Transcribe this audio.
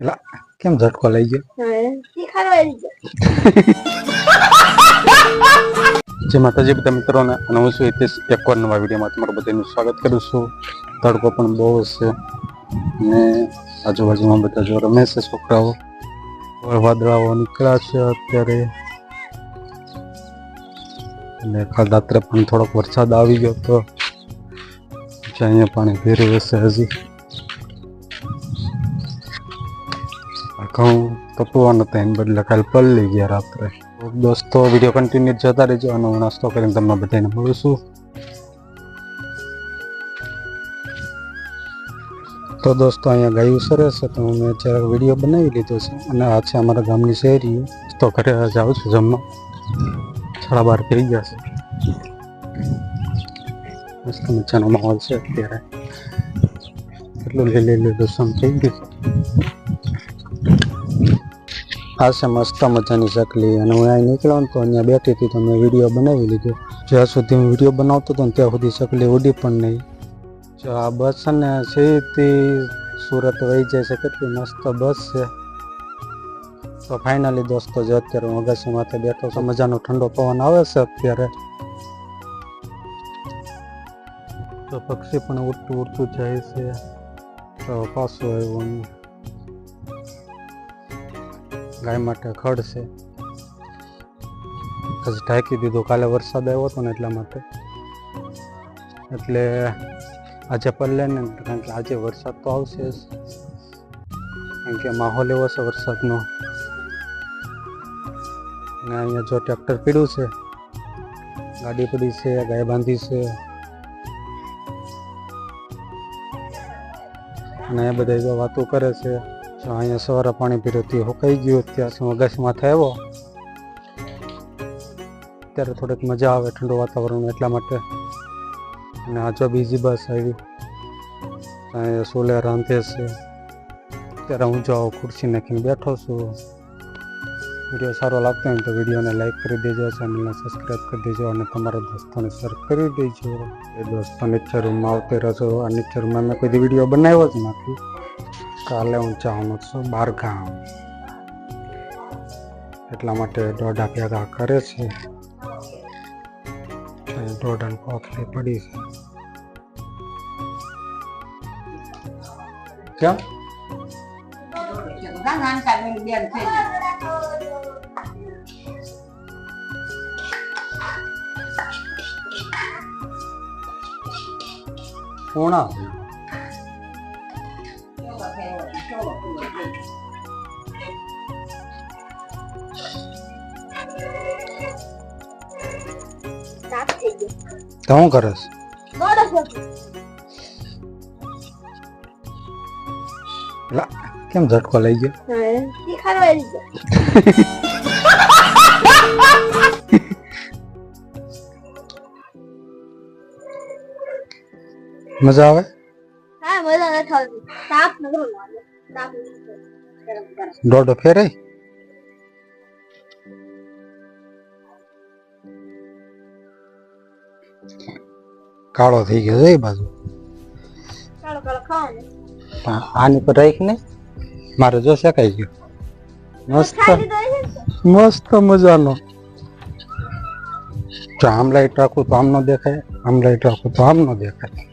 એટલે કેમ ઝટકો લઈ ગયો? જે માતાજી બધા મિત્રોને અને હું છું હિતેશ એકવાર નવા વિડીયોમાં તમારું બધાનું સ્વાગત કરું છું. તડકો પણ બહુ છે ને આજુબાજુમાં બધા જો રમે છે છોકરાઓ વાદળાઓ નીકળ્યા છે અત્યારે. અને કાલ રાત્રે પણ થોડોક વરસાદ આવી ગયો તો અહીંયા પાણી ભેરું હશે હજી. ઘઉં તપવા નતા એને બદલે કાલ લઈ ગયા રાત્રે. દોસ્તો વીડિયો કન્ટિન્યુ જતા રહેજો અને હું નાસ્તો કરીને તમને બધાને મળીશું તો દોસ્તો, અહીંયા ગાયું સરસ છે તો મેં જરાક વીડિયો બનાવી લીધો છે અને આ છે અમારા ગામની શહેરી તો ઘરે જાઉં છું જમવા. સાડા બાર થઈ ગયા છે. મસ્ત મજાનો માહોલ છે અત્યારે. એટલું લીલી લીલું સમ થઈ ગયું છે મસ્ત મજાની ચકલી. અને હું અહીં નીકળ્યો ને તો અહીંયા બેઠી હતી તો મેં વીડિયો બનાવી લીધો. જ્યાં સુધી હું વીડિયો બનાવતો હતો ત્યાં સુધી ચકલી ઉડી પણ નહીં. જો આ બસ છે ને સીધી સુરત વહી જાય છે. કેટલી મસ્ત બસ છે. તો ફાઇનલી દોસ્તો, જો અત્યારે હું અગાસી માથે બેઠો છું. મજાનો ઠંડો પવન આવે છે અત્યારે. તો પક્ષી પણ ઉડતું ઉડતું જાય છે. તો પાછું આવ્યું ગાય માટે ખડ છે. પછી ઢાંકી દીધું, કાલે વરસાદ આવ્યો હતો ને એટલા માટે. એટલે આજે પલ્લે ને, કારણ કે આજે વરસાદ તો આવશે જ. કારણ કે માહોલ એવો છે વરસાદનો. અને અહીંયા જો ટ્રેક્ટર પીડ્યું છે, ગાડી પડી છે, ગાય બાંધી છે. અને એ બધા વાતો કરે છે. જો અહીંયા સવારે પાણી પીર્યું તે હુકાઈ ગયું ત્યાં સુધી અગાસીમાં આવ્યો ત્યારે થોડીક મજા આવે ઠંડુ વાતાવરણ એટલા માટે. અને આજો બીજી બસ આવી. અહીંયા સોલે રાંધે છે. ત્યારે હું જો ખુરશી નાખીને બેઠો છું. વીડિયો સારો લાગતો હોય તો વિડીયોને લાઈક કરી દેજો, ચેનલને સબસ્ક્રાઈબ કરી દેજો અને તમારા દોસ્તોને શેર કરી દેજો. એ દોસ્તો નીચે રૂમમાં આવતી રહેશો આ નીચે રૂમમાં મેં કોઈ વીડિયો બનાવ્યો જ નથી. કાલે હું જવાનું છું બાર ગામ એટલા માટે દોઢા ભેગા કરે છે. અહીં દોઢાને પોખલી પડી છે. કેમ પૂણા તો શું કરે છે લા, કેમ ઝટકો લઈ ગયો? મજા આવે? હા મજા નથી આવતી તાપ નકરો લાગે. દોઢો ફેરે કાળો થઈ ગયો એ બાજુ. આની પર રાખ ને મારે જો શેકાઈ ગયો. મસ્ત? મસ્ત મજાનો. જો આમ લાઈટ રાખું તો આમ ન દેખાય આમ લાઈટ રાખું તો આમ ન દેખાય.